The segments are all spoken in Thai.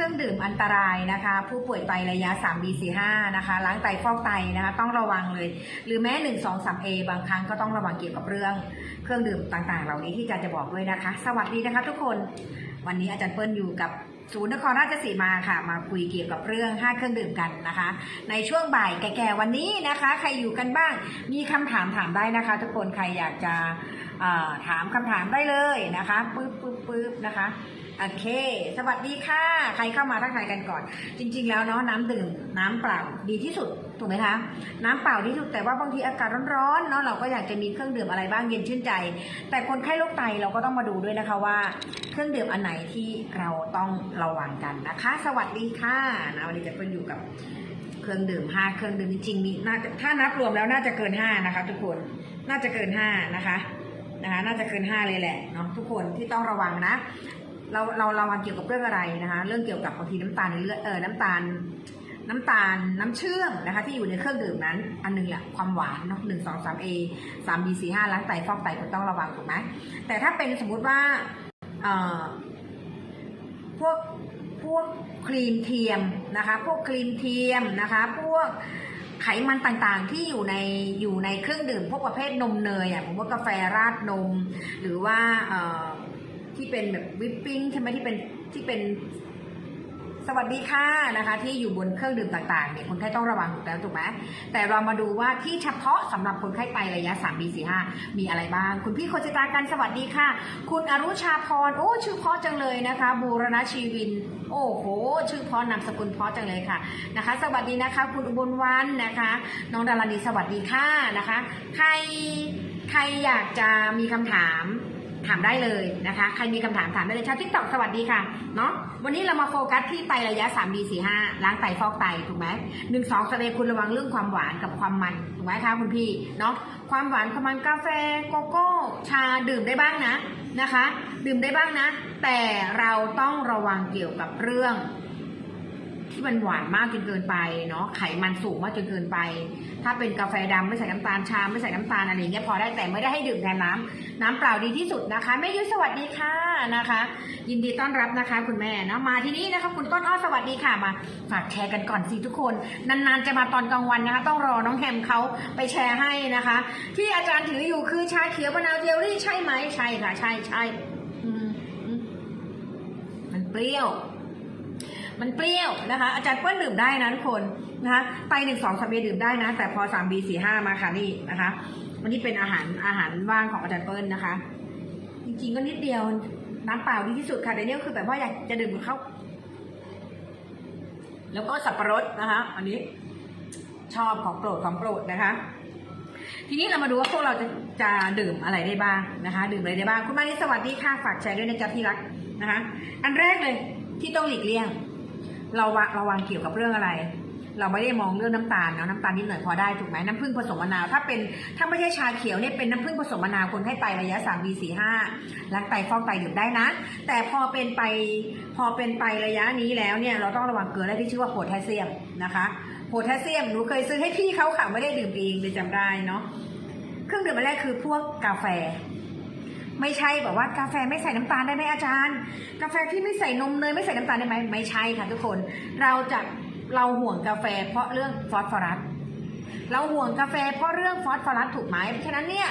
รื่องดื่มอันตรายนะคะ ผู้ป่วยไตระยะ 3B45 นะคะล้างไตฟอกไตนะคะต้องระวังเลย หรือแม้ 1 2 3 A บางครั้งก็ต้องระวังเกี่ยวกับเรื่องเครื่องดื่มต่างๆ เหล่านี้ที่อาจารย์จะบอกด้วยนะคะ สวัสดีนะคะทุกคนวันนี้อาจารย์เปิ้ลอยู่กับศูนย์นครราชสีมาค่ะ มาคุยเกี่ยวกับเรื่อง 5 เครื่องดื่มกันนะคะ ในช่วงบ่ายแก่ๆวันนี้นะคะ ใครอยู่กันบ้างมีคำถามถามได้นะคะ ทุกคนใครอยากจะถามคำถามได้เลยนะคะปึ๊บปึ๊บปึ๊บนะคะ โอเค สวัสดีค่ะ ใครเข้ามาทักทายกันก่อน จริง ๆ แล้วเนาะน้ำดื่มน้ำเปล่าดีที่สุดถูกไหมคะน้ำเปล่าที่สุดแต่ว่าบางทีอากาศร้อนๆเนาะเราก็อยากจะมีเครื่องดื่มอะไรบ้างเย็นชื่นใจ แต่คนไข้โรคไตเราก็ต้องมาดูด้วยนะคะว่า เครื่องดื่มอันไหนที่เราต้องระวังกันนะคะ สวัสดีค่ะนะวันนี้จะเป็นอยู่กับเครื่องดื่มห้าเครื่องดื่มจริงๆมีน่าจะถ้านับรวมแล้วน่าจะเกินห้านะคะ ทุกคนน่าจะเกินห้านะคะนะคะน่าจะเกินห้าเลยแหละเนาะทุกคนที่ต้องระวังนะ เราเราระวังเกี่ยวกับเรื่องอะไรนะคะ เรื่องเกี่ยวกับบางทีน้ำตาลในเลือดเออน้ำตาล น้ำตาลน้ำเชื่อมนะคะ ที่อยู่ในเครื่องดื่มนั้น อันหนึงแหละความหวานเนาะหนึ่งสองสามเอสามบีสี่ห้าล้างไตฟอกไตคุณต้องระวังถูกไหมแต่ถ้าเป็นสมมุติว่าเอ่อพวกพวกครีมเทียมนะคะ พวกครีมเทียมนะคะ พวกไขมันต่างๆที่อยู่ในอยู่ในเครื่องดื่มพวกประเภทนมเนยอะผมว่ากาแฟราดนม หรือว่าเอ่อ ที่เป็นแบบวิปปิ้งใช่ไหมที่เป็นที่เป็นสวัสดีค่ะนะคะ ที่อยู่บนเครื่องดื่มต่างๆเนี่ยคนไข้ต้องระวังถูกแล้วถูกไหมแต่เรามาดูว่าที่เฉพาะสำหรับคนไข้ไตระยะ 3 b 4 5มีอะไรบ้าง คุณพี่โคจิตากันสวัสดีค่ะ คุณอรุชาพรโอ้ชื่อเพราะจังเลยนะคะ บูรณชีวิน โอ้โห ชื่อเพราะนามสกุลเพราะจังเลยค่ะนะคะ สวัสดีนะคะ คุณอุบลวันนะคะ น้องดารานีสวัสดีค่ะนะคะ ใครใครอยากจะมีคำถาม ถามได้เลยนะคะ ใครมีคำถามถามได้เลยชาวทิกตอกสวัสดีค่ะ เนาะวันนี้เรามาโฟกัสที่ไตระยะ 3 d 4 5ล้างไตฟอกไตถูกไหมหนึ่งสองสเตคุณระวังเรื่องความหวานกับความมันถูกไหมคะคุณพี่เนาะความหวานความมันกาแฟโกโก้ชาดื่มได้บ้างนะนะคะ ดื่มได้บ้างนะ แต่เราต้องระวังเกี่ยวกับเรื่อง ที่มันหวานมากจนเกินไปเนาะไขมันสูงมากจนเกินไป ถ้าเป็นกาแฟดำไม่ใส่น้ำตาลชาไม่ใส่น้ำตาลอะไรเงี้ยพอได้แต่ไม่ได้ให้ดื่มแทนน้ำน้ำเปล่าดีที่สุดนะคะแม่ยุ้ยสวัสดีค่ะนะคะ ยินดีต้อนรับนะคะ คุณแม่นะมาที่นี่นะคะคุณต้นอ้อสวัสดีค่ะมา ฝากแชร์กันก่อนสิทุกคน นานๆจะมาตอนกลางวันนะคะ ต้องรอน้องแฮมเขาไปแชร์ให้นะคะ ที่อาจารย์ถืออยู่คือชาเขียวมะนาวเจลลี่ใช่ไหมใช่ค่ะ ใช่ใช่มันเปรี้ยว มันเปรี้ยวนะคะ อาจารย์เปิ้ลดื่มได้นะทุกคนนะคะไตหนึ่งสองสามเบีดื่มได้นะ แต่พอสามบีสี่ห้ามาค่ะนี่นะคะวันนี้เป็นอาหารอาหารว่างของอาจารย์เปิ้ลนะคะ จริงๆก็นิดเดียวน้ำเปล่าดีที่สุดค่ะแต่เนี่ยคือแบบว่าอยากจะดื่มกับเขาแล้วก็สับปะรดนะคะ อันนี้ชอบของโปรดของโปรดนะคะ ทีนี้เรามาดูว่าพวกเราจะจะดื่มอะไรได้บ้างนะคะ ดื่มอะไรได้บ้างคุณมานิสวัสดีค่ะฝากแชร์ด้วยนะจ๊ะที่รักนะคะ อันแรกเลยที่ต้องหลีกเลี่ยง เราวะระวังเกี่ยวกับเรื่องอะไร เราไม่ได้มองเรื่องน้ำตาลเนาะน้ำตาลนิดหน่อยพอได้ถูกไหมน้ำผึ้งผสมมะนาวถ้าเป็นถ้าไม่ใช่ชาเขียวเนี่ยเป็นน้ำผึ้งผสมมะนาวคนให้ไตระยะ3 b 4 5ล้างไตฟอกไตดื่มได้นะ แต่พอเป็นไปพอเป็นไประยะนี้แล้วเนี่ยเราต้องระวังเกลือและที่ชื่อว่าโพแทสเซียมนะคะโพแทสเซียมหนูเคยซื้อให้พี่เขาค่ะไม่ได้ดื่มเองเลยจำได้เนาะเครื่องดื่มอันแรกคือพวกกาแฟ ไม่ใช่แบบว่ากาแฟไม่ใส่น้ำตาลได้ไหมอาจารย์ กาแฟที่ไม่ใส่นมเนยไม่ใส่น้ำตาลได้ไหมไม่ใช่ค่ะทุกคน เราจะเราห่วงกาแฟเพราะเรื่องฟอสฟอรัส เราห่วงกาแฟเพราะเรื่องฟอสฟอรัสถูกไหมเพราะฉะนั้นเนี่ย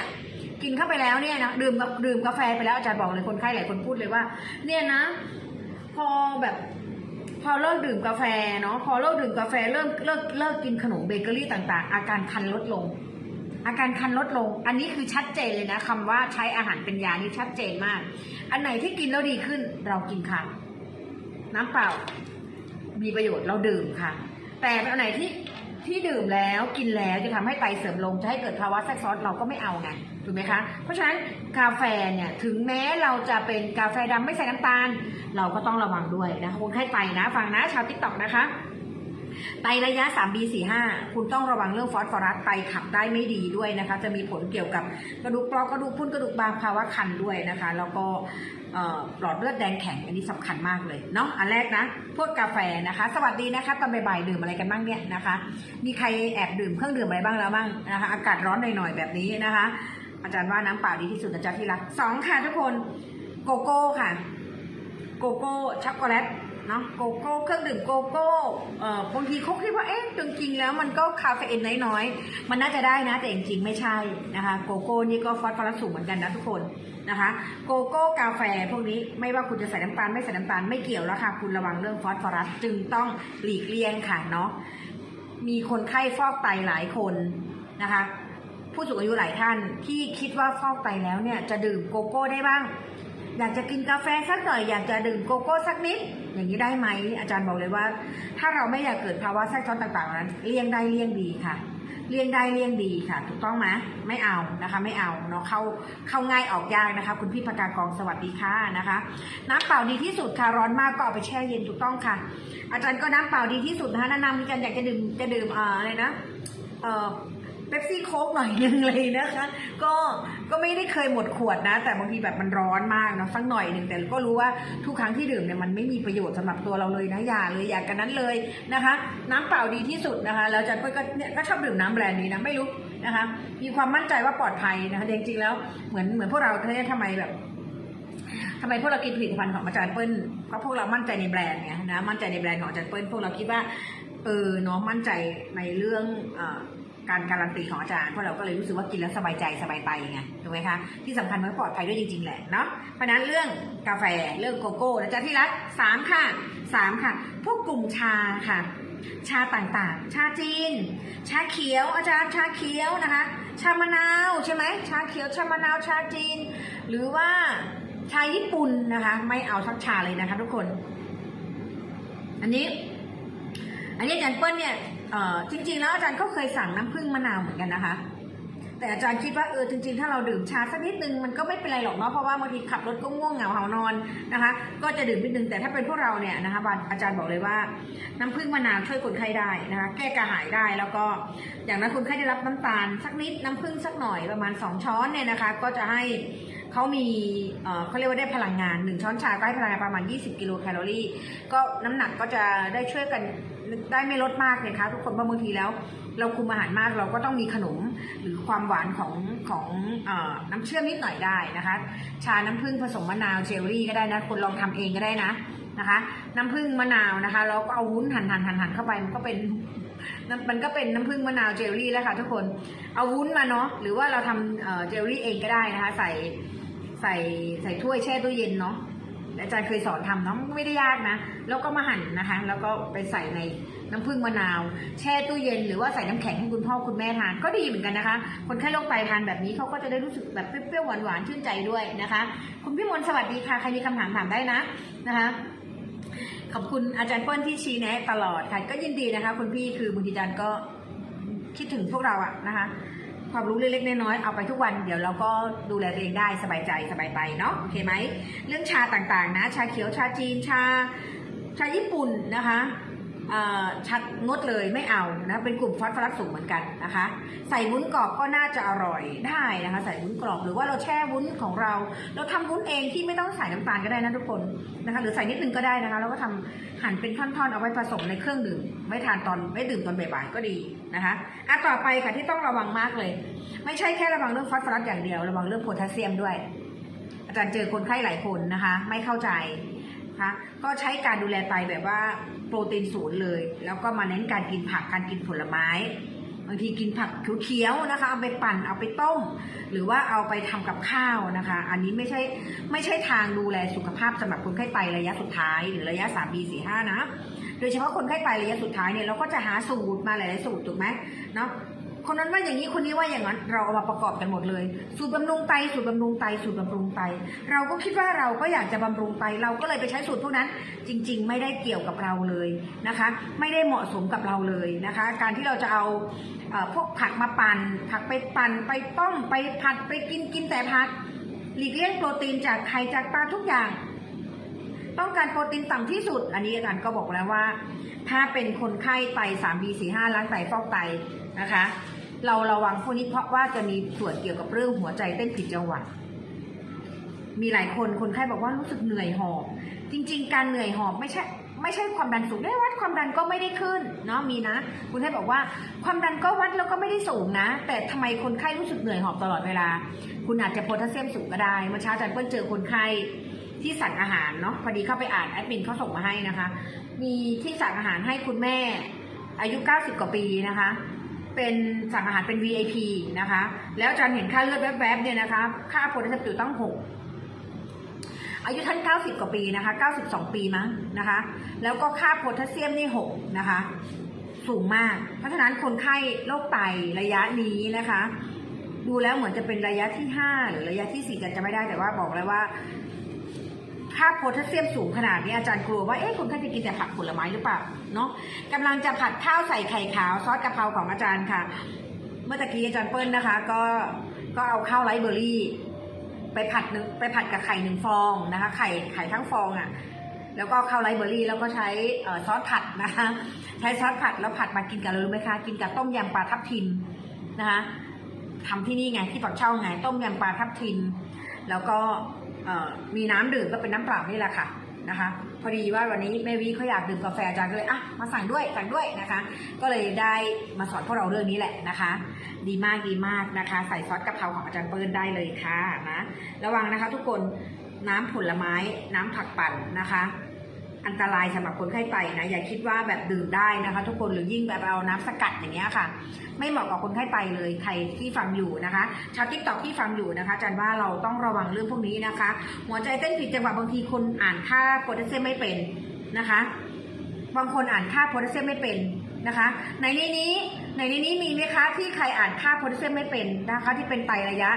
กินเข้าไปแล้วเนี่ยนะดื่มดื่มกาแฟไปแล้วอาจารย์บอกเลยคนไข้หลายคนพูดเลยว่า เนี่ยนะ พอแบบพอเลิกดื่มกาแฟเนาะพอเลิกดื่มกาแฟเริ่มเลิกเลิกกินขนมเบเกอรี่ต่างๆ อาการคันลดลง อาการคันลดลง อันนี้คือชัดเจนเลยนะคำว่าใช้อาหารเป็นยานี่ชัดเจนมาก อันไหนที่กินแล้วดีขึ้นเรากินค่ะ น้ำเปล่า มีประโยชน์เราดื่มค่ะ แต่อันไหนที่ที่ดื่มแล้วกินแล้วจะทำให้ไตเสื่อมลงจะให้เกิดภาวะแทรกซ้อนเราก็ไม่เอาไงถูกไหมคะ เพราะฉะนั้นกาแฟเนี่ยถึงแม้เราจะเป็นกาแฟดำไม่ใส่น้ำตาล เราก็ต้องระวังด้วยนะคนไข้ไตนะฟังนะชาวติ๊กต็อกนะคะ ไตระยะ 3B 4 5คุณต้องระวังเรื่องฟอสฟอรัสไตขับได้ไม่ดีด้วยนะคะ จะมีผลเกี่ยวกับกระดูกเปราะกระดูกพรุนกระดูกบางภาวะคันด้วยนะคะ แล้วก็หลอดเลือดแดงแข็งอันนี้สำคัญมากเลยเนาะอันแรกนะ พวกกาแฟนะคะ สวัสดีนะคะตอนบ่ายๆดื่มอะไรกันบ้างเนี่ยนะคะ มีใครแอบดื่มเครื่องดื่มอะไรบ้างแล้วบ้างนะคะ อากาศร้อนหน่อยๆแบบนี้นะคะ อาจารย์ว่าน้ำเปล่าดีที่สุดนะจ๊ะที่รักสองค่ะทุกคนโกโก้ค่ะ โกโก้ช็อกโกแลต เนาะโกโก้เครื่องดื่มโกโก้เอ่อบางทีเขาคิดว่าเอ๊ะจริงๆแล้วมันก็คาเฟอีนน้อยๆมันน่าจะได้นะแต่จริงๆไม่ใช่นะคะโกโก้นี่ก็ฟอสฟอรัสสูงเหมือนกันนะทุกคนนะคะโกโก้กาแฟพวกนี้ไม่ว่าคุณจะใส่น้ำตาลไม่ใส่น้ำตาลไม่เกี่ยวแล้วค่ะคุณระวังเรื่องฟอสฟอรัสจึงต้องหลีกเลี่ยงค่ะเนาะมีคนไข้ฟอกไตหลายคนนะคะผู้สูงอายุหลายท่านที่คิดว่าฟอกไตแล้วเนี่ยจะดื่มโกโก้ได้บ้าง อยากจะกินกาแฟสักหน่อยอยากจะดื่มโกโก้สักนิด อย่างนี้ได้ไหมอาจารย์บอกเลยว่า ถ้าเราไม่อยากเกิดภาวะแทรกซ้อนต่างๆเหล่านั้นเลี่ยงได้เลี่ยงดีค่ะเลี่ยงได้เลี่ยงดีค่ะ ถูกต้องไหมไม่เอานะคะ ไม่เอาเนาะเข้าเข้าง่ายออกยากนะคะ คุณพี่ปากากองสวัสดีค่ะนะคะ น้ำเปล่าดีที่สุดค่ะร้อนมากก็เอาไปแช่เย็นถูกต้องค่ะ อาจารย์ก็น้ำเปล่าดีที่สุดนะคะแนะนำกันอยากจะดื่มจะดื่มอออะไรนะเอ่อ เป๊ปซี่โค้กหน่อยนึงเลยนะคะ ก็ก็ไม่ได้เคยหมดขวดนะ แต่บางทีแบบมันร้อนมากเนาะสักหน่อยหนึ่งแต่ก็รู้ว่าทุกครั้งที่ดื่มเนี่ยมันไม่มีประโยชน์สำหรับตัวเราเลยนะอย่าเลยอย่ากันนั้นเลยนะคะ น้ำเปล่าดีที่สุดนะคะแล้วอาจันก็เนี่ยก็ชอบดื่มน้ำแบรนด์นี้นะไม่รู้นะคะ มีความมั่นใจว่าปลอดภัยนะคะจริงๆแล้วเหมือนเหมือนพวกเราเนี่ยทำไมแบบทำไมพวกเรากินผลิตภัณฑ์ของอาจารย์เปิ้ลเพราะพวกเรามั่นใจในแบรนด์ไงนะมั่นใจในแบรนด์ของอาจารย์เปิ้ลพวกเราคิดว่าเออเนาะมั่นใจในเรื่องอ การการันตีของอาจารย์พวกเราก็เลยรู้สึกว่ากินแล้วสบายใจสบายไตไงถูกไหมคะที่สำคัญมันปลอดภัยด้วยจริง ๆ แหละเนาะเพราะนั้นเรื่องกาแฟเรื่องโกโก้นะจ๊ะที่รักสามค่ะสามค่ะ พวกกลุ่มชาค่ะ ชาต่างๆ ชาจีน ชาเขียวอาจารย์ชาเขียวนะคะ ชามะนาวใช่ไหมชาเขียวชามะนาวชาจีน หรือว่าชาญี่ปุ่นนะคะ ไม่เอาสักชาเลยนะคะทุกคน อันนี้ อันนี้อาจารย์เปิ้ลเนี่ย จริงๆ แล้วอาจารย์ก็เคยสั่งน้ำผึ้งมะนาวเหมือนกันนะคะ แต่อาจารย์คิดว่าเออจริง ๆ ถ้าเราดื่มชาสักนิดนึงมันก็ไม่เป็นไรหรอกเนาะเพราะว่าบางทีขับรถก็ง่วงเหงาเหานอนนะคะ ก็จะดื่มนิดนึงแต่ถ้าเป็นพวกเราเนี่ยนะคะอาจารย์บอกเลยว่าน้ำผึ้งมะนาวช่วยคนไข้ได้นะคะ แก้กระหายได้แล้วก็อย่างนั้นคนไข้ได้รับน้ำตาลสักนิดน้ำผึ้งสักหน่อยประมาณ 2 ช้อนเนี่ยนะคะ ก็จะให้ เขามีเขาเรียกว่าได้พลังงาน 1 ช้อนชาก็ให้พลังงานประมาณ 20 กิโลแคลอรี่ ก็น้ำหนักก็จะได้ช่วยกันได้ไม่ลดมากเลยคะทุกคนเพราะบางทีแล้ว เราคุมอาหารมากเราก็ต้องมีขนมหรือความหวานของของอน้ำเชื่อมนิดหน่อยได้นะคะ ชาน้ำผึ้งผสมมะนาวเจลลี่ก็ได้นะคนลองทำเองก็ได้นะนะคะ น้ำผึ้งมะนาวนะคะแล้วก็เอาวุ้นหั่นหั่นหั่นหั่นเข้าไปมันก็เป็นมันก็เป็นน้ำผึ้งมะนาวเจลลี่แล้วค่ะทุกคน เอาวุ้นมาเนาะหรือว่าเราทำเอ่อเจลลี่เองก็ได้นะคะ ใส่ ใส่ใส่ถ้วยแช่ตู้เย็นเนาะอาจารย์เคยสอนทำเนาะไม่ได้ยากนะ แล้วก็มาหั่นนะคะ แล้วก็ไปใส่ในน้ำผึ้งมะนาว แช่ตู้เย็นหรือว่าใส่น้ำแข็งให้คุณพ่อคุณแม่ทานก็ดีเหมือนกันนะคะ คนไข้โรคไตทานแบบนี้เขาก็จะได้รู้สึกแบบเปรี้ยวๆหวานๆชื่นใจด้วยนะคะ คุณพี่มนสวัสดีค่ะใครมีคำถามถามได้นะนะคะขอบคุณอาจารย์เปิ้ลที่ชี้แนะตลอดค่ะก็ยินดีนะคะ คุณพี่คือบางทีอาจารย์ก็คิดถึงพวกเราอะนะคะ ความรู้เล็กๆน้อยๆเอาไปทุกวันเดี๋ยวเราก็ดูแลตัวเองได้สบายใจสบายไปเนาะโอเคไหมเรื่องชาต่างๆนะ ชาเขียวชาจีนชาชาญี่ปุ่นนะคะ ชัดงดเลยไม่เอานะเป็นกลุ่มฟอสฟอรัสสูงเหมือนกันนะคะ ใส่วุ้นกรอบก็น่าจะอร่อยได้นะคะ ใส่วุ้นกรอบหรือว่าเราแช่วุ้นของเรา เราทำวุ้นเองที่ไม่ต้องใส่น้ำตาลก็ได้นะทุกคนนะคะ หรือใส่นิดนึงก็ได้นะคะแล้วก็ทำหั่นเป็นท่อนๆเอาไว้ผสมในเครื่องดื่มไม่ทานตอนไม่ดื่มตอนบ่ายๆก็ดีนะคะอะต่อไปค่ะที่ต้องระวังมากเลย ไม่ใช่แค่ระวังเรื่องฟอสฟอรัสอย่างเดียว ระวังเรื่องโพแทสเซียมด้วย อาจารย์เจอคนไข้หลายคนนะคะ ไม่เข้าใจ นะคะ ก็ใช้การดูแลไตแบบว่าโปรตีนศูนย์เลย แล้วก็มาเน้นการกินผักการกินผลไม้บางทีกินผักเขียวๆนะคะ เอาไปปั่นเอาไปต้ม หรือว่าเอาไปทำกับข้าวนะคะ อันนี้ไม่ใช่ไม่ใช่ทางดูแลสุขภาพสำหรับคนไข้ไตระยะสุดท้าย หรือระยะ3 4 4 5นะโดยเฉพาะคนไข้ไตระยะสุดท้ายเนี่ยเราก็จะหาสูตรมาหลายๆสูตรถูกไหมเนาะ คนนั้นว่าอย่างนี้คนนี้ว่าอย่างนั้น เราเอามาประกอบกันหมดเลย สูตรบำรุงไตสูตรบำรุงไตสูตรบำรุงไต เราก็คิดว่าเราก็อยากจะบำรุงไตเราก็เลยไปใช้สูตรพวกนั้น จริง ๆ ไม่ได้เกี่ยวกับเราเลยนะคะ ไม่ได้เหมาะสมกับเราเลยนะคะ การที่เราจะเอาพวกผักมาปั่นผักไปปั่นไปต้มไปผัดไปกินกินแต่ผักหลีกเลี่ยงโปรตีนจากไข่จากปลาทุกอย่าง ต้องการโปรตีนต่ำที่สุด อันนี้อาจารย์ก็บอกแล้วว่า ถ้าเป็นคนไข้ไต 3B 4 5 ล้างไตฟอกไตนะคะ เราระวังพวกนี้เพราะว่าจะมีส่วนเกี่ยวกับเรื่องหัวใจเต้นผิดจังหวะมีหลายคนคนไข้บอกว่ารู้สึกเหนื่อยหอบจริง ๆ การเหนื่อยหอบไม่ใช่ไม่ใช่ความดันสูงได้วัดความดันก็ไม่ได้ขึ้นเนาะมีนะ คุณไข้บอกว่าความดันก็วัดแล้วก็ไม่ได้สูงนะ แต่ทำไมคนไข้รู้สึกเหนื่อยหอบตลอดเวลา คุณอาจจะโพแทสเซียมสูงก็ได้เมื่อเช้าอาจารย์เปิ้ลเจอคนไข้ที่สั่งอาหารเนาะพอดีเข้าไปอ่านแอดมินเขาส่งมาให้นะคะ มีที่สั่งอาหารให้คุณแม่ อายุ 90 กว่าปีนะคะ เป็นสั่งอาหารเป็น VIP นะคะ แล้วจารย์เห็นค่าเลือดแวบๆเนี่ยนะคะ ค่าโพแทสเซียมอยู่ตั้ง6อายุท่าน 90 กว่าปีนะคะ 92 ปีมั้งนะคะ แล้วก็ค่าโพแทสเซียมนี่ 6 นะคะ สูงมาก เพราะฉะนั้นคนไข้โรคไตระยะนี้นะคะ ดูแล้วเหมือนจะเป็นระยะที่ 5 หรือระยะที่ 4 กันจะไม่ได้แต่ว่าบอกเลยว่า ค่าโพแทสเซียมสูงขนาดนี้อาจารย์กลัวว่าเอ๊ะคนไข้จะกินแต่ผักผลไม้หรือเปล่าเนาะกำลังจะผัดข้าวใส่ไข่ขาวซอสกะเพราของอาจารย์ค่ะ เมื่อตะกี้อาจารย์เปิ้ลนะคะ ก็ก็เอาข้าวไรเบอร์รี่ ไปผัดนึงไปผัดกับไข่หนึ่งฟองนะคะ ไข่ไข่ทั้งฟองอะ่ะแล้วก็ข้าวไรเบอร์รี่แล้วก็ใช้ซอสผัดนะคะใช้ซอสผัดแล้วผัดมากินกับอะไรรู้ไหมคะกินกับต้มยำปลาทับทิมนะคะทำที่นี่ไงที่ปักเช่าไง ต้มยำปลาทับทิมแล้วก็ มีน้ำดื่มก็เป็นน้ำเปล่านี่แหละค่ะนะคะ พอดีว่าวันนี้แม่วิเขาอยากดื่มกาแฟอาจารย์ก็เลยอะมาสั่งด้วยสั่งด้วยนะคะ ก็เลยได้มาสอนพวกเราเรื่องนี้แหละนะคะ ดีมากดีมากนะคะ ใส่ซอสกะเพราของอาจารย์เปิ้ลได้เลยค่ะนะระวังนะคะ ทุกคนน้ำผลไม้น้ำผักปั่นนะคะ อันตรายสำหรับคนไข้ไตนะอย่าคิดว่าแบบดื่มได้นะคะ ทุกคนหรือยิ่งแบบเอาน้ำสกัดอย่างเงี้ยค่ะ ไม่เหมาะกับคนไข้ไตเลยใครที่ฟังอยู่นะคะชาวทิกตอกที่ฟังอยู่นะคะจันว่าเราต้องระวังเรื่องพวกนี้นะคะ หัวใจเต้นผิดจังหวะบางทีคนอ่านค่าโพแทสเซียมไม่เป็นนะคะ บางคนอ่านค่าโพแทสเซียมไม่เป็นนะคะ ในนี้นี้ ในนี้มีไหมคะที่ใครอ่านค่าโพแทสเซียมไม่เป็นนะคะที่เป็นไตระยะ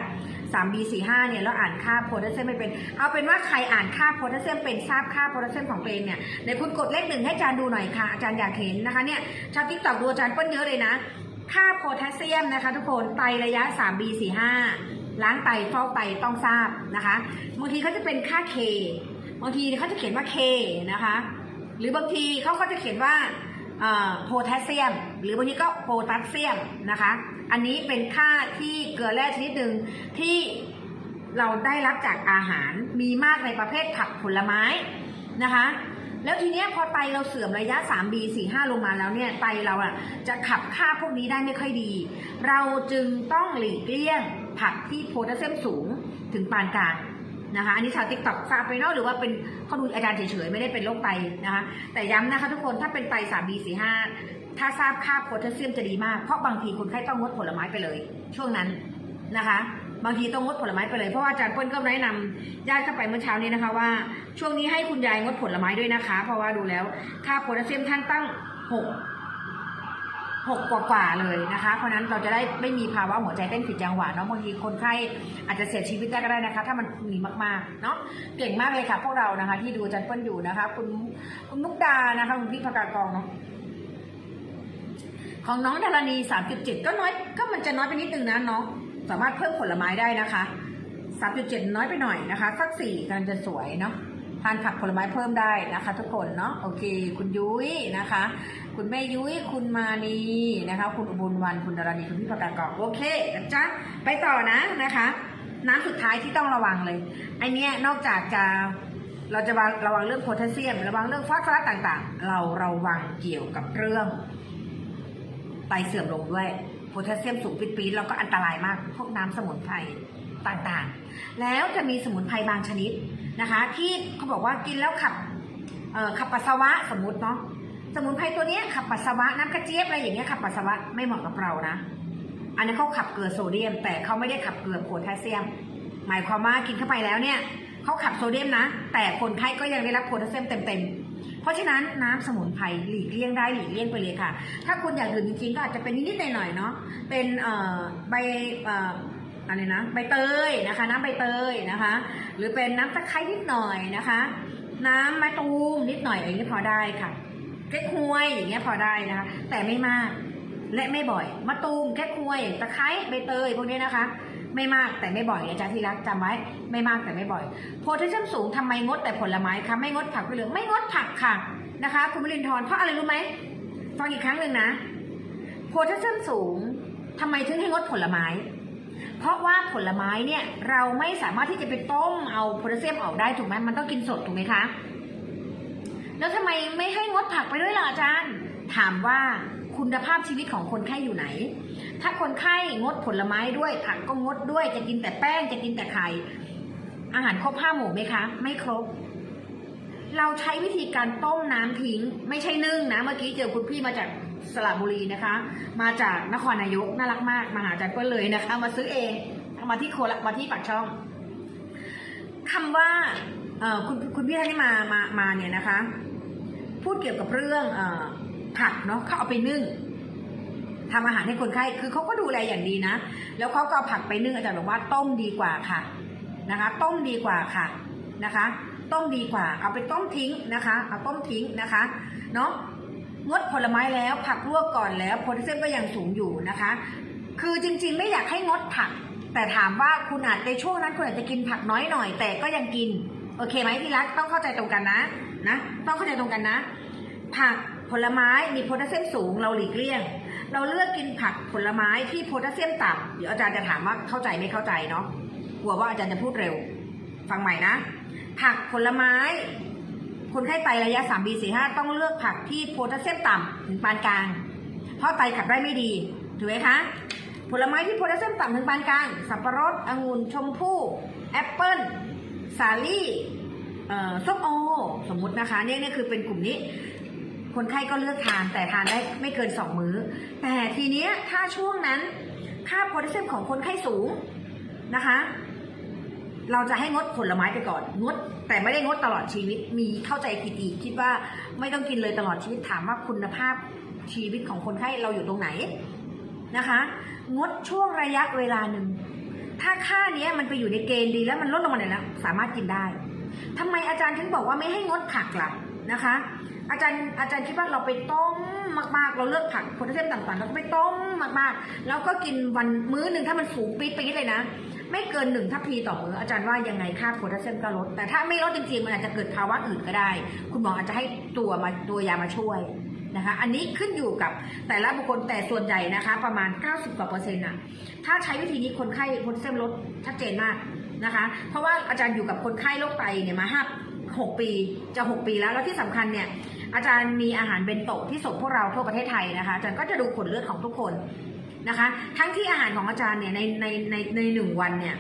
3B 4 5 เนี่ยแล้วอ่านค่าโพแทสเซียมไม่เป็น เอาเป็นว่าใครอ่านค่าโพแทสเซียมเป็นทราบค่าโพแทสเซียมของตัวเองเนี่ยในคุณกดเลขหนึ่งให้อาจารย์ดูหน่อยค่ะอาจารย์อยากเห็นนะคะเนี่ยชาวทิกตอกดูอาจารย์เปิ้ลเยอะเลยนะ ค่าโพแทสเซียมนะคะทุกคนไตระยะ 3B 4 5 ล้างไตฟอกไตต้องทราบนะคะบางทีเขาจะเป็นค่า K บางทีเขาจะเขียนว่า K นะคะ หรือบางทีเขาก็จะเขียนว่า โพแทสเซียม หรือบางทีก็โพแทสเซียมนะคะ อันนี้เป็นค่าที่เกลือแร่ชนิดหนึ่งที่เราได้รับจากอาหารมีมากในประเภทผักผลไม้นะคะ แล้วทีเนี้ยพอไตเราเสื่อมระยะ 3B 4 5 ลงมาแล้วเนี่ยไตเราอะจะขับค่าพวกนี้ได้ไม่ค่อยดี เราจึงต้องหลีกเลี่ยงผักที่โพแทสเซียมสูงถึงปานกลาง นะคะอันนี้ชาวติ๊กต็อกทราบไปเนาะหรือว่าเป็นเขาดูอาจารย์เฉยๆไม่ได้เป็นโรคไตนะคะ แต่ย้ำนะคะทุกคนถ้าเป็นไต 3B 4 5ถ้าทราบค่าโพแทสเซียมจะดีมาก เพราะบางทีคนไข้ต้องงดผลไม้ไปเลย ช่วงนั้นนะคะ บางทีต้องงดผลไม้ไปเลย เพราะว่าอาจารย์เปิ้ลก็แนะนำญาติเข้าไปเมื่อเช้านี้นะคะว่า ช่วงนี้ให้คุณยายงดผลไม้ด้วยนะคะ เพราะว่าดูแล้วค่าโพแทสเซียมท่านตั้งหก หกกว่าๆเลยนะคะ เพราะนั้นเราจะได้ไม่มีภาวะหัวใจเต้นผิดจังหวะเนาะบางทีคนไข้อาจจะเสียชีวิตได้ก็ได้นะคะ ถ้ามันมีมากๆเนาะเก่งมากเลยค่ะ พวกเรานะคะ ที่ดูจันเปิ้ลอยู่นะคะ คุณคุณมุกดานะคะคุณพี่พกากองเนาะของน้องดารณีสามจุดเจ็ดก็น้อยก็มันจะน้อยไปนิดนึงนะน้องสามารถเพิ่มผลไม้ได้นะคะสามจุดเจ็ดน้อยไปหน่อยนะคะ สักสี่กำลังจะสวยเนาะ ทานผักผลไม้เพิ่มได้นะคะ ทุกคนเนาะโอเค คุณยุ้ยนะคะ คุณแม่ยุ้ยคุณมานีนะคะ คุณอุบลวันคุณดารณีคุณพี่ประกาศกองโอเคนะจ๊ะไปต่อนะนะคะน้ำสุดท้ายที่ต้องระวังเลยไอเนี้ยนอกจากจะเราจะระวังเรื่องโพแทสเซียม ระวังเรื่องฟอสฟอรัสต่างๆ เราระวังเกี่ยวกับเรื่องไตเสื่อมลงด้วยโพแทสเซียมสูงปี๊ดๆแล้วก็อันตรายมาก พวกน้ำสมุนไพรต่างๆ แล้วจะมีสมุนไพรบางชนิด นะคะ ที่เขาบอกว่ากินแล้วขับขับปัสสาวะสมมติเนาะสมุนไพรตัวนี้ขับปัสสาวะน้ำกระเจี๊ยบอะไรอย่างเงี้ยขับปัสสาวะไม่เหมาะกับเรานะ อันนี้เขาขับเกลือโซเดียม แต่เขาไม่ได้ขับเกลือโพแทสเซียม หมายความว่ากินเข้าไปแล้วเนี่ยเขาขับโซเดียมนะ แต่คนไข้ก็ยังได้รับโพแทสเซียมเต็มๆ เพราะฉะนั้นน้ำสมุนไพรหลีกเลี่ยงได้หลีกเลี่ยงไปเลยค่ะ ถ้าคุณอยากดื่มจริงๆก็อาจจะเป็นนิดๆหน่อยๆเนาะเป็นใบ อะไรนะใบเตยนะคะน้ำใบเตยนะคะ หรือเป็นน้ำตะไคร้นิดหน่อยนะคะ น้ำมะตูมนิดหน่อยอย่างนี้พอได้ค่ะแก้ควยอย่างเงี้ยพอได้นะคะ แต่ไม่มากและไม่บ่อยมะตูมแก้ควยตะไคร้ใบเตยพวกนี้นะคะ ไม่มากแต่ไม่บ่อยอาจารย์ที่รักจำไว้ ไม่มากแต่ไม่บ่อยโพแทสเซียมสูงทำไมงดแต่ผลไม้คะไม่งดผักไปเลืองไม่งดผักค่ะนะคะคุณมรินทร์เพราะอะไรรู้ไหมฟังอีกครั้งหนึ่งนะโพแทสเซียมสูงทำไมถึงให้งดผลไม้ เพราะว่าผลไม้เนี่ยเราไม่สามารถที่จะไปต้มเอาโพแทสเซียมออกได้ถูกไหมมันต้องกินสดถูกไหมคะ แล้วทำไมไม่ให้งดผักไปด้วยล่ะอาจารย์ ถามว่าคุณภาพชีวิตของคนไข้อยู่ไหน ถ้าคนไข้งดผลไม้ด้วย ผักก็งดด้วยจะกินแต่แป้งจะกินแต่ไข่อาหารครบห้าหมู่ไหมคะ ไม่ครบ เราใช้วิธีการต้มน้ำทิ้ง ไม่ใช่นึ่งนะ เมื่อกี้เจอคุณพี่มาจาก สระบุรีนะคะ มาจากนครนายกน่ารักมากมาหาจารย์เปิ้ลเลยนะคะ มาซื้อเองมาที่โคละมาที่ปากช่องคำว่าเอ่อคุณคุณพี่ท่านที่มามามาเนี่ยนะคะ พูดเกี่ยวกับเรื่องเออผักเนาะเขาเอาไปนึ่งทำอาหารให้คนไข้คือเขาก็ดูแลอย่างดีนะ แล้วเขาก็เอาผักไปนึ่งอาจารย์บอกว่าต้มดีกว่าค่ะนะคะ ต้มดีกว่าค่ะนะคะ ต้มดีกว่า เอาไปต้มทิ้งนะคะ เอาต้มทิ้งนะคะ เนาะ งดผลไม้แล้วผักลวกก่อนแล้วโพแทสเซียมก็ยังสูงอยู่นะคะ คือจริงๆ ไม่อยากให้งดผัก แต่ถามว่าคุณอาจในช่วงนั้นคุณอาจจะกินผักน้อยหน่อย แต่ก็ยังกิน โอเคไหมที่รักต้องเข้าใจตรงกันนะนะต้องเข้าใจตรงกันนะ ผักผลไม้มีโพแทสเซียมสูงเราหลีกเลี่ยง เราเลือกกินผักผลไม้ที่โพแทสเซียมต่ำเดี๋ยวอาจารย์จะถามว่าเข้าใจไม่เข้าใจเนาะกลัวว่าอาจารย์จะพูดเร็ว ฟังใหม่นะ ผักผลไม้ คนไข้ไตระยะ 3 B 4 5 ต้องเลือกผักที่โพแทสเซียมต่ำถึงปานกลาง เพราะไตขับได้ไม่ดี ถูกไหมคะ ผลไม้ที่โพแทสเซียมต่ำถึงปานกลาง สับปะรด องุ่น ชมพู่ แอปเปิ้ล สาลี่ส้มโอ สมมุตินะคะเนี่ยเนี่ยคือเป็นกลุ่มนี้ คนไข้ก็เลือกทานแต่ทานได้ไม่เกินสองมื้อ แต่ทีเนี้ยถ้าช่วงนั้นค่าโพแทสเซียมของคนไข้สูงนะคะ เราจะให้งดผลไม้ไปก่อนงด แต่ไม่ได้งดตลอดชีวิตมีเข้าใจผิดอีกคิดว่าไม่ต้องกินเลยตลอดชีวิตถามว่าคุณภาพชีวิตของคนไข้เราอยู่ตรงไหนนะคะ งดช่วงระยะเวลาหนึ่งถ้าค่าเนี้ยมันไปอยู่ในเกณฑ์ดีแล้วมันลดลงมาหน่อยแล้วสามารถกินได้ทำไมอาจารย์ถึงบอกว่าไม่ให้งดผักล่ะนะคะ อาจารย์อาจารย์คิดว่าเราไปต้มมากๆ เราเลือกผักโพแทสเซียมต่ำๆเราก็ไปต้มมากๆ แล้วก็กินวันมื้อหนึ่งถ้ามันสูงปี๊ดๆเลยนะ ไม่เกินหนึ่งทัพพีต่อมื้ออาจารย์ว่ายังไงค่าโพแทสเซียมก็ลด แต่ถ้าไม่ลดจริงๆ มันอาจจะเกิดภาวะอื่นก็ได้ คุณหมออาจจะให้ตัวมาตัวยามาช่วยนะคะ อันนี้ขึ้นอยู่กับแต่ละบุคคลแต่ส่วนใหญ่นะคะ ประมาณ 90กว่าเปอร์เซ็นต์อะถ้าใช้วิธีนี้คนไข้โพแทสเซียมลดชัดเจนมากนะคะ เพราะว่าอาจารย์อยู่กับคนไข้โรคไตเนี่ยมาห้าหกปีจะหกปีแล้วแล้วที่สำคัญเนี่ยอาจารย์มีอาหารเบนโตะที่ส่งพวกเราทั่วประเทศไทยนะคะอาจารย์ก็จะดูผลเลือดของทุกคน นะคะ ทั้งที่อาหารของอาจารย์เนี่ยในในในในหนึ่งวันเนี่ย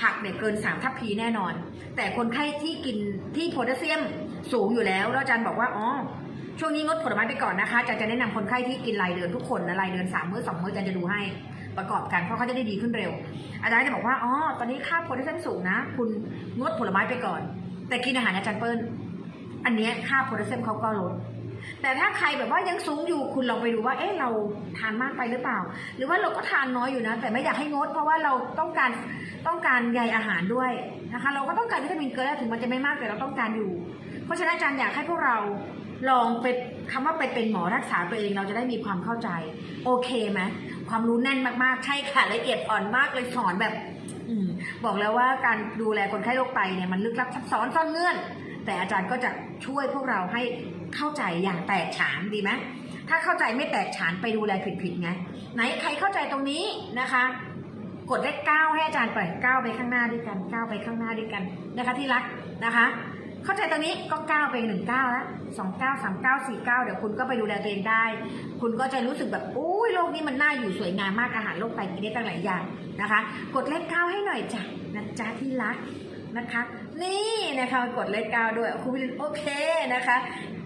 ผักเนี่ยเกินสามทัพพีแน่นอน แต่คนไข้ที่กินที่โพแทสเซียมสูงอยู่แล้วแล้วอาจารย์บอกว่าอ๋อช่วงนี้งดผลไม้ไปก่อนนะคะอาจารย์จะแนะนำคนไข้ที่กินรายเดือนทุกคนนะรายเดือนสามมื้อสองมื้ออาจารย์จะดูให้ประกอบกันเพราะเขาจะได้ดีขึ้นเร็ว อาจารย์จะบอกว่าอ๋อตอนนี้ค่าโพแทสเซียมสูงนะ คุณงดผลไม้ไปก่อน แต่กินอาหารอาจารย์เปิ้ลอันเนี้ยค่าโพแทสเซียมเขาก็ลด แต่ถ้าใครแบบว่ายังสูงอยู่คุณลองไปดูว่าเอ๊ะเราทานมากไปหรือเปล่า หรือว่าเราก็ทานน้อยอยู่นะ แต่ไม่อยากให้งด เพราะว่าเราต้องการต้องการใยอาหารด้วยนะคะ เราก็ต้องการวิตามินเกลือถึงมันจะไม่มากแต่เราต้องการอยู่ เพราะฉะนั้นอาจารย์อยากให้พวกเราลองไปคำว่าไปเป็นหมอรักษาตัวเองเราจะได้มีความเข้าใจ โอเคไหมความรู้แน่นมากๆ ใช่ค่ะละเอียดอ่อนมากเลยสอนแบบอืบอกแล้วว่าการดูแลคนไข้โรคไตเนี่ยมันลึกลับซับซ้อนซ่อนเงื่อน แต่อาจารย์ก็จะช่วยพวกเราให้ เข้าใจอย่างแตกฉานดีไหมถ้าเข้าใจไม่แตกฉานไปดูแลผิดๆไง ไหนใครเข้าใจตรงนี้นะคะ กดเลขเก้าให้อาจารย์ไปก้าไปข้างหน้าด้วยกันก้าไปข้างหน้าด้วยกันนะคะที่รักนะคะ เข้าใจตรงนี้ก็ก้าไปหนึ่งก้าแล้วสองก้าสามก้าสี่ก้าเดี๋ยวคุณก็ไปดูแลตัวเองได้ คุณก็จะรู้สึกแบบอุ้ยโลกนี้มันน่าอยู่สวยงามมากอาหารโลกไตกินได้ตั้งหลายอย่างนะคะ กดเลขเก้าให้หน่อยจ้ะนะจ๊ะที่รัก นะคะ นี่นะคะกดเลขเก้าด้วยคุณวิลินโอเคนะคะ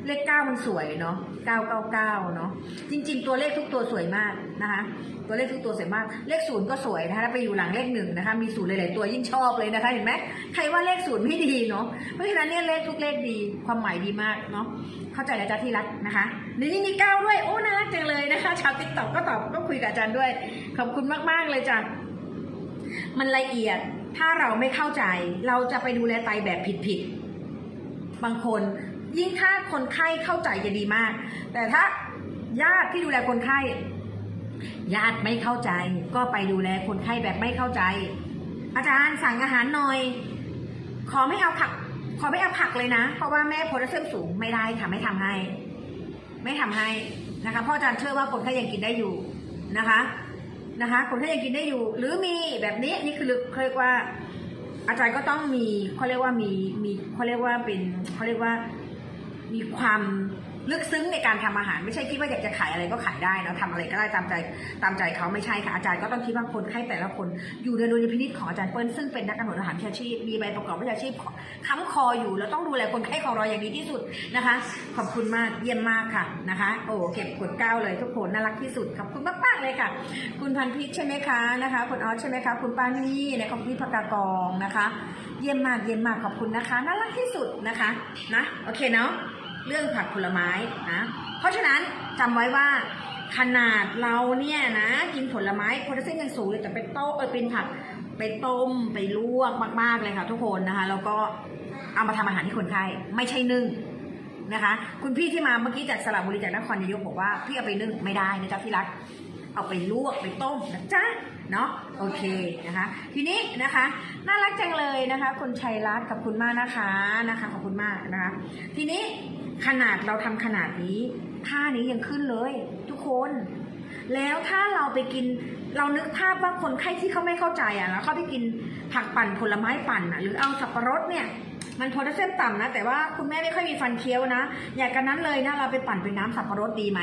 เลขเก้ามันสวยเนาะเก้าเก้าเก้าเนาะจริง ๆ ตัวเลขทุกตัวสวยมากนะคะ ตัวเลขทุกตัวสวยมาก เลขศูนย์ก็สวยนะคะถ้าไปอยู่หลังเลขหนึ่งนะคะ มีศูนย์หลายๆตัวยิ่งชอบเลยนะคะ เห็นไหมใครว่าเลขศูนย์ไม่ดีเนาะเพราะฉะนั้นเนี่ยเลขทุกเลขดีความหมายดีมากเนาะเข้าใจแล้วจ้าที่รักนะคะนี่นี่มีเก้าด้วยโอ้น่ารักจังเลยนะคะชาวติ๊กต็อกก็ตอบก็คุยกับอาจารย์ด้วย ขอบคุณมากๆเลยจ้ะมันละเอียด ถ้าเราไม่เข้าใจเราจะไปดูแลไตแบบผิดๆบางคนยิ่งถ้าคนไข้เข้าใจจะดีมาก แต่ถ้าญาติที่ดูแลคนไข้ ญาติไม่เข้าใจ ก็ไปดูแลคนไข้แบบไม่เข้าใจ อาจารย์สั่งอาหารหน่อย ขอไม่เอาผัก ขอไม่เอาผักเลยนะ เพราะว่าแม่โพแทสเซียมสูงไม่ได้ค่ะไม่ทำให้ ไม่ทำให้นะคะเพราะอาจารย์เชื่อว่าคนไข้ยังกินได้อยู่นะคะ นะคะคนที่ยังกินได้อยู่ หรือมีแบบนี้นี่คือเขาเรียกว่า อาจารย์ก็ต้องมีเขาเรียกว่ามีมีเขาเรียกว่าเป็นเขาเรียกว่ามีความ ลึกซึ้งในการทำอาหารไม่ใช่คิดว่าอยากจะขายอะไรก็ขายได้เนาะทำอะไรก็ได้ตามใจตามใจเขาไม่ใช่ค่ะอาจารย์ก็ต้องคิดว่าคนไข้แต่ละคนอยู่ในดุลยพินิจของอาจารย์เปิ้ลซึ่งเป็นนักกำหนดอาหารวิชาชีพมีใบประกอบวิชาชีพค้ำคออยู่ แล้วต้องดูแลคนไข้ของเราอย่างดีที่สุดนะคะ ขอบคุณมากเยี่ยมมากค่ะนะคะ โอ้เก็บกดเก้าเลยทุกคนน่ารักที่สุดขอบคุณมากๆเลยค่ะ คุณพันพิษใช่ไหมคะนะคะคุณออสใช่ไหมคะคุณป้านี่นะขอบคุณพี่ปากากองนะคะ เยี่ยมมากเยี่ยมมากขอบคุณนะคะ น่ารักที่สุดนะคะนะโอเคเนาะ เรื่องผักผลไม้นะ เพราะฉะนั้นจำไว้ว่าขนาดเราเนี่ยนะกินผลไม้โพแทสเซียมยังสูงเลยแต่ไปโต้เออเป็นผักไปต้มไปลวกมาก ๆ เลยค่ะทุกคนนะคะ แล้วก็เอามาทำอาหารให้คนไข้ไม่ใช่นึ่งนะคะ คุณพี่ที่มาเมื่อกี้จากสระบุรีจากนครนายกบอกว่าพี่เอาไปนึ่งไม่ได้นะจ๊ะที่รักเอาไปลวกไปต้มนะจ๊ะเนาะโอเคนะคะ ทีนี้นะคะน่ารักจังเลยนะคะ คุณชัยรัตน์ขอบคุณมากนะคะนะคะขอบคุณมากนะคะ ทีนี้ ขนาดเราทำขนาดนี้ท่านี้ยังขึ้นเลย ทุกคน แล้วถ้าเราไปกินเรานึกภาพว่าคนไข้ที่เขาไม่เข้าใจอะแล้วเขาไปกินผักปั่นผลไม้ปั่นอะหรือเอาสับปะรดเนี่ยมันโพแทสเซียมต่ำนะ แต่ว่าคุณแม่ไม่ค่อยมีฟันเคี้ยวนะ อยากกันนั้นเลยนะ เราไปปั่นเป็นน้ำสับปะรดดีไหม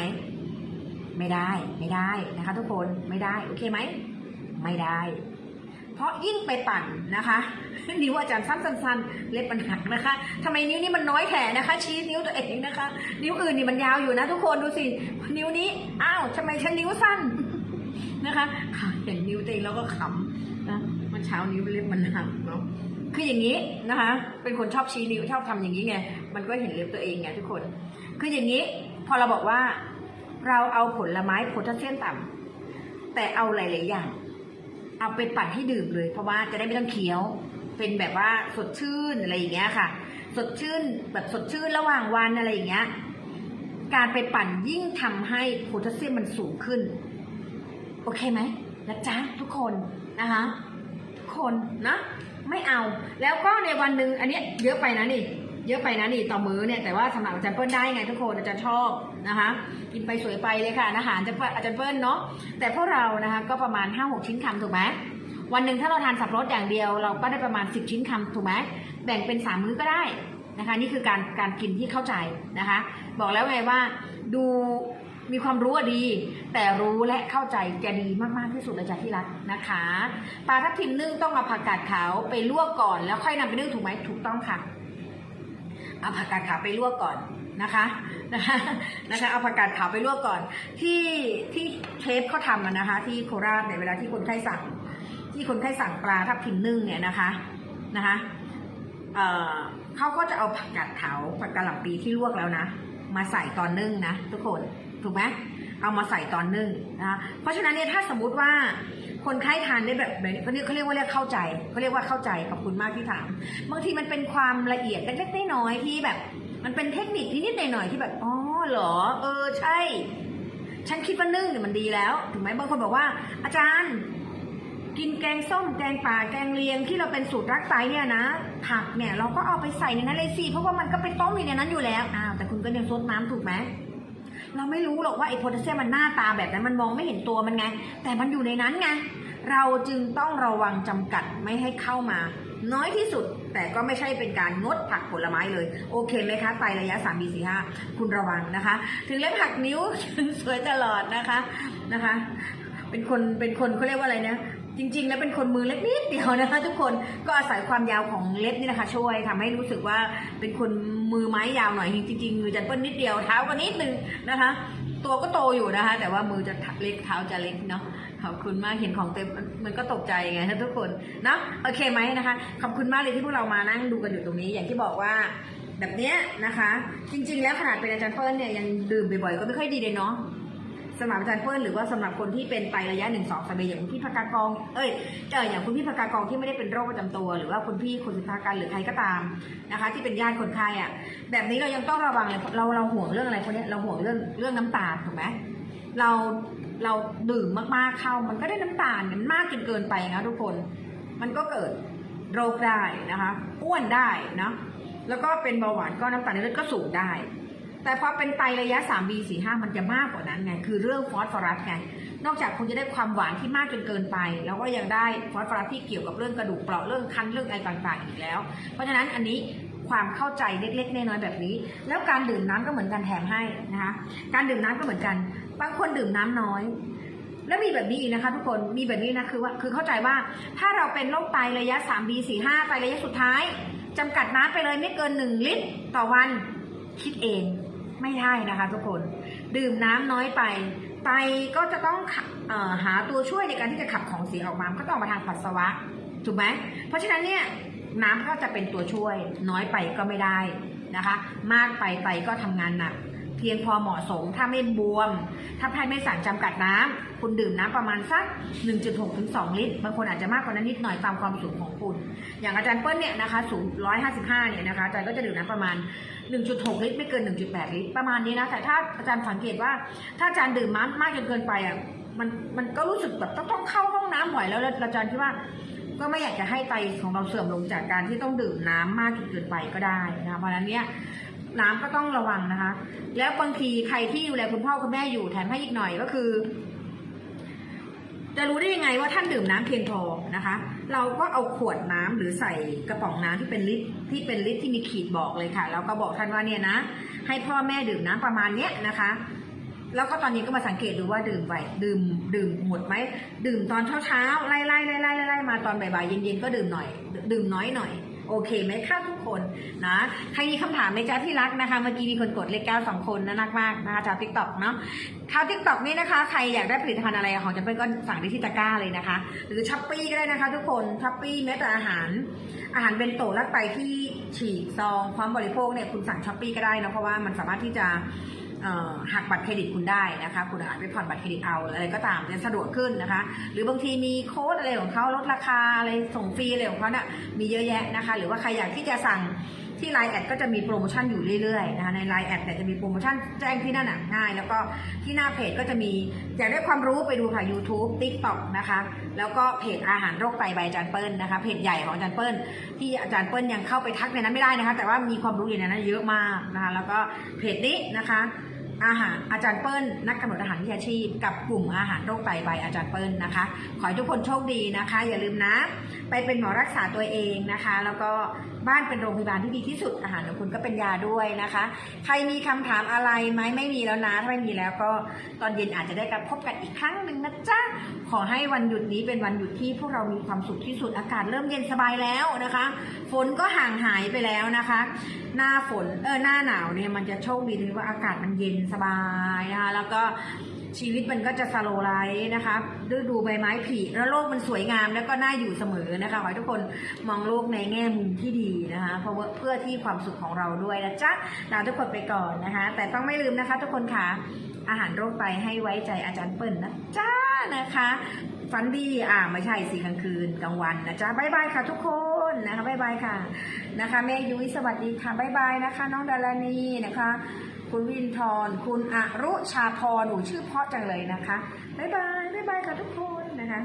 ไม่ได้ไม่ได้นะคะทุกคนไม่ได้ โอเคไหม ไม่ได้ เพราะยิ่งไปปั่นนะคะนิ้วอาจารย์สั้นๆเล็บมันหักนะคะทำไมนิ้วนี้มันน้อยแขนนะคะ ชี้นิ้วตัวเองนะคะ นิ้วอื่นนี่มันยาวอยู่นะ ทุกคนดูสิ นิ้วนี้ อ้าวทำไมฉันนิ้วสั้นนะคะค่ะเห็นนิ้วตัวเองแล้วก็ขำนะมันเช้านิ้วเล็บมันหักเนาะคืออย่างนี้นะคะ เป็นคนชอบชี้นิ้วชอบทำอย่างนี้ไง มันก็เห็นเล็บตัวเองไงทุกคน คืออย่างนี้ พอเราบอกว่า เราเอาผลไม้โพแทสเซียมต่ำแต่เอาหลาย ๆ อย่าง เอาไปปั่นให้ดื่มเลย เพราะว่าจะได้ไม่ต้องเคี้ยว เป็นแบบว่าสดชื่นอะไรอย่างเงี้ยค่ะ สดชื่นแบบสดชื่นระหว่างวันอะไรอย่างเงี้ย การไปปั่นยิ่งทำให้โพแทสเซียมมันสูงขึ้น โอเคไหมนะจ๊ะทุกคนนะคะทุกคนนะไม่เอาแล้วก็ในวันหนึ่งอันนี้เยอะไปนะนี่ เยอะไปนะนี่ต่อมื้อเนี่ยแต่ว่าสำหรับอาจารย์เปิ้ลได้ไงทุกคนอาจารย์ชอบนะคะ กินไปสวยไปเลยค่ะอาหารอาจารย์เปิ้ลอาจารย์เปิ้ลเนาะแต่พวกเรานะคะก็ประมาณ5้าหกชิ้นคำถูกไหมวันหนึ่งถ้าเราทานสับปะรดอย่างเดียว เราก็ได้ประมาณ 10 ชิ้นคำถูกไหมแบ่งเป็นสามมื้อก็ได้นะคะ นี่คือการการกินที่เข้าใจนะคะ บอกแล้วไงว่าดูมีความรู้ดี แต่รู้และเข้าใจจะดีมาก ๆ ที่สุดเลยจ้ะที่รักนะคะปลาทับทิมนึ่งต้องเอาผักกาดขาวไปลวกก่อนแล้วค่อยนำไปนึ่งถูกไหมถูกต้องค่ะ เอาผักกาดขาวไปลวกก่อนนะคะนะคะนะคะเอาผักกาดขาวไปลวกก่อน ที่ที่เชฟเขาทำนะคะ ที่โคราชในเวลาที่คนไข้สั่ง ที่คนไข้สั่งปลาทับทิมนึ่งเนี่ยนะคะนะคะเอ่อเขาก็จะเอาผักกาดขาวผักกะหล่ำปีที่ลวกแล้วนะ มาใส่ตอนนึ่งนะทุกคนถูกไหม เอามาใส่ตอนนึ่งนะคะเพราะฉะนั้นเนี่ยถ้าสมมุติว่าคนไข้ทานได้แบบแบบเขาเรียกเขาเรียกว่าเรียกเข้าใจเขาเรียกว่าเข้าใจขอบคุณมากที่ถามบางทีมันเป็นความละเอียดเล็กๆน้อยๆที่แบบ มันเป็นเทคนิคนิดๆหน่อยๆที่แบบอ๋อเหรอ เออใช่ ฉันคิดว่านึ่งเนี่ยมันดีแล้ว ถูกไหมบางคนบอกว่า อาจารย์กินแกงส้มแกงป่าแกงเลียงที่เราเป็นสูตรรักไซเนี่ยนะผักเนี่ยเราก็เอาไปใส่ในนั้นเลยสิเพราะว่ามันก็เป็นต้มอยู่ในนั้นอยู่แล้วอ้าวแต่คุณก็ยังซดน้ำถูกไหม เราไม่รู้หรอกว่าไอ้โพแทสเซียมมันหน้าตาแบบนั้นมันมองไม่เห็นตัวมันไง แต่มันอยู่ในนั้นไงเราจึงต้องระวังจำกัดไม่ให้เข้ามา น้อยที่สุดแต่ก็ไม่ใช่เป็นการงดผักผลไม้เลย โอเคไหมคะไตระยะ3 b 4 5 คุณระวังนะคะ ถึงเล็บหักนิ้วสวยตลอดนะคะนะคะ เป็นคนเป็นคนเขาเรียกว่าอะไรนะ จริง ๆ แล้วเป็นคนมือเล็กนิดเดียวนะคะ ทุกคนก็อาศัยความยาวของเล็บนี่นะคะ ช่วยทำให้รู้สึกว่าเป็นคนมือไม้ยาวหน่อยจริงๆมือจะเปิ้ลนิดเดียวเท้าก็นิดนึงนะคะ ตัวก็โตอยู่นะคะ แต่ว่ามือจะเล็กเท้าจะเล็กเนาะขอบคุณมากเห็นของเต็มมันก็ตกใจไงคะทุกคนเนาะโอเคไหมนะคะ ขอบคุณมากเลยที่พวกเรามานั่งดูกันอยู่ตรงนี้ อย่างที่บอกว่าแบบเนี้ยนะคะ จริง ๆ แล้วขนาดเป็นอาจารย์เปิ้ลเนี่ยยังดื่มบ่อยๆก็ไม่ค่อยดีเลยเนาะ สำหรับอาจารย์เปิ้ลหรือว่าสำหรับคนที่เป็นไตระยะหนึ่งสองสามอย่างคุณพี่พากากองเอ้ยเอออย่างคุณพี่พากากองที่ไม่ได้เป็นโรคประจำตัว หรือว่าคุณพี่คนสุภาการหรือใครก็ตามนะคะ ที่เป็นญาติคนไข้อะแบบนี้เรายังต้องระวังเลยเราเราห่วงเรื่องอะไรคนนี้เราห่วงเรื่องเรื่องน้ำตาลถูกไหมเราเราดื่มมากๆเข้า มันก็ได้น้ำตาลมันมากจนเกินไปนะทุกคน มันก็เกิดโรคได้นะคะอ้วนได้นะแล้วก็เป็นเบาหวานก็น้ำตาลในเลือดก็สูงได้ แต่พอเป็นไตระยะ 3B 4 5 มันจะมากกว่านั้นไง คือเรื่องฟอสฟอรัสไง นอกจากคุณจะได้ความหวานที่มากจนเกินไป แล้วก็ยังได้ฟอสฟอรัสที่เกี่ยวกับเรื่องกระดูกเปราะเรื่องคันเรื่องอะไรต่างๆอีกแล้ว เพราะฉะนั้นอันนี้ความเข้าใจเล็กๆน้อยๆแบบนี้ แล้วการดื่มน้ำก็เหมือนกันแถมให้นะคะ การดื่มน้ำก็เหมือนกัน บางคนดื่มน้ำน้อย แล้วมีแบบนี้อีกนะคะ ทุกคน มีแบบนี้นะคือว่า คือเข้าใจว่าถ้าเราเป็นโรคไตระยะ 3B 4 5ไตระยะสุดท้ายจำกัดน้ำไปเลยไม่เกิน 1 ลิตรต่อวัน คิดเอง ไม่ได้นะคะทุกคนดื่มน้ำน้อยไปไตก็จะต้องออหาตัวช่วยในการที่จะขับของเสียออกมาก็ต้องมาทางปัสสาวะถูกไหมเพราะฉะนั้นเนี่ยน้ำก็จะเป็นตัวช่วยน้อยไปก็ไม่ได้นะคะ มากไปไตก็ทำงานหนัก พียงพอเหมาะสม ถ้าไม่บวม ถ้าแพทย์ไม่สั่งจำกัดน้ำคุณดื่มน้ำประมาณสัก 1.6 ถึง 2 ลิตร บางคนอาจจะมากกว่านั้นนิดหน่อยตามความสูงของคุณ อย่างอาจารย์เปิ้ลเนี่ยนะคะสูง 155 เนี่ยนะคะอาจารย์ก็จะดื่มน้ำประมาณ 1.6 ลิตร ไม่เกิน 1.8 ลิตร ประมาณนี้นะแต่ถ้าอาจารย์สังเกตว่า ถ้าอาจารย์ดื่มน้ำมากจนเกินไปอะมันมันก็รู้สึกแบบต้องต้องเข้าห้องน้ำบ่อยแล้วแล้วอาจารย์คิดว่าก็ไม่อยากจะให้ไตของเราเสื่อมลงจากการที่ต้องดื่มน้ำมากจนเกินไปก็ได้นะคะเพราะฉะนั้นเนี่ย น้ำก็ต้องระวังนะคะ แล้วบางทีใครที่ดูแลคุณพ่อคุณแม่อยู่แถมให้อีกหน่อยก็คือ จะรู้ได้ยังไงว่าท่านดื่มน้ำเพียงพอนะคะ เราก็เอาขวดน้ำหรือใส่กระป๋องน้ำที่เป็นลิตรที่เป็นลิตรที่มีขีดบอกเลยค่ะ แล้วก็บอกท่านว่าเนี่ยนะ ให้พ่อแม่ดื่มน้ำประมาณเนี้ยนะคะแล้วก็ตอนนี้ก็มาสังเกตดูว่าดื่มไปดื่มดื่มหมดไหมดื่มตอนเช้าเช้าไล่ไล่ไล่ไล่ไล่ไล่มาตอนบ่ายๆเย็นๆก็ดื่มหน่อย ดื่มน้อยหน่อย โอเคไหมครับทุกคนนะใครมีคำถามไหมจ๊ะที่รักนะคะ เมื่อกี้มีคนกดเลขเก้าสองคนนะนักมากนะคะชาวทิกตอกเนาะชาวทิกตอกนี่นะคะใครอยากได้ผลิตภัณฑ์อะไรของจำเป็นก็สั่งได้ที่ตะกร้าเลยนะคะ หรือช้อปปี้ก็ได้นะคะ ทุกคนช้อปปี้แม้แต่อาหาร อาหารเบนโตะและไตที่ฉีกซองพร้อมบริโภคเนี่ยคุณสั่งช้อปปี้ก็ได้นะเพราะว่ามันสามารถที่จะ หักบัตรเครดิตคุณได้นะคะ คุณอาจไปผ่อนบัตรเครดิตเอาออะไรก็ตามจะสะดวกขึ้นนะคะ หรือบางทีมีโค้ดอะไรของเขาลดราคาอะไรส่งฟรีอะไรของเขาเนี่ยมีเยอะแยะนะคะ หรือว่าใครอยากที่จะสั่ง ที่ไลน์แอดก็จะมีโปรโมชั่นอยู่เรื่อยๆนะคะในไลน์แอดเนี่ยจะมีโปรโมชั่นแจ้งที่นั่นง่าย แล้วก็ที่หน้าเพจก็จะมีอยากได้ความรู้ไปดูค่ะ YouTube TikTok นะคะแล้วก็เพจอาหารโรคไตใบอาจารย์เปิ้ลนะคะเพจใหญ่ของอาจารย์เปิ้ลที่อาจารย์เปิ้ลยังเข้าไปทักในนั้นไม่ได้นะคะ แต่ว่ามีความรู้อยู่ในนั้นเยอะมากนะคะแล้วก็เพจนี้นะคะอาหารอาจารย์เปิ้ลนักกำหนดอาหารวิชาชีพ กับกลุ่มอาหารโรคไตใบอาจารย์เปิ้ลนะคะ ขอให้ทุกคนโชคดีนะคะ อย่าลืมนะ ไปเป็นหมอรักษาตัวเองนะคะ แล้วก็ บ้านเป็นโรงพยาบาลที่ดีที่สุดอาหารของคุณก็เป็นยาด้วยนะคะ ใครมีคำถามอะไรไหมไม่มีแล้วนะถ้าไม่มีแล้วก็ตอนเย็นอาจจะได้กลับพบกันอีกครั้งหนึ่งนะจ๊ะขอให้วันหยุดนี้เป็นวันหยุดที่พวกเรามีความสุขที่สุดอากาศเริ่มเย็นสบายแล้วนะคะ ฝนก็ห่างหายไปแล้วนะคะ หน้าฝนเออหน้าหนาวเนี่ยมันจะโชคดีที่ว่าอากาศมันเย็นสบายนะคะแล้วก็ ชีวิตมันก็จะสโลไลท์นะคะฤดูใบไม้ผลิแล้วโลกมันสวยงามแล้วก็น่าอยู่เสมอนะคะขอให้ทุกคนมองโลกในแง่มุมที่ดีนะคะเพราะว่าเพื่อที่ความสุขของเราด้วยนะจ๊ะลาทุกคนไปก่อนนะคะ แต่ต้องไม่ลืมนะคะ ทุกคนค่ะอาหารโรคไตให้ไว้ใจอาจารย์เปิ้ลนะจ๊ะนะคะฝันดีอ่าไม่ใช่สิกลางคืนกลางวันนะจ๊ะบายบายค่ะทุกคนนะคะบายบายค่ะนะคะแม่ยุ้ยสวัสดีค่ะบายบายนะคะ น้องดารานีนะคะ คุณวินทรคุณอรุชาพรหนูชื่อเพาะจังเลยนะคะ บ๊ายบาย บ๊ายบายค่ะทุกคนนะคะ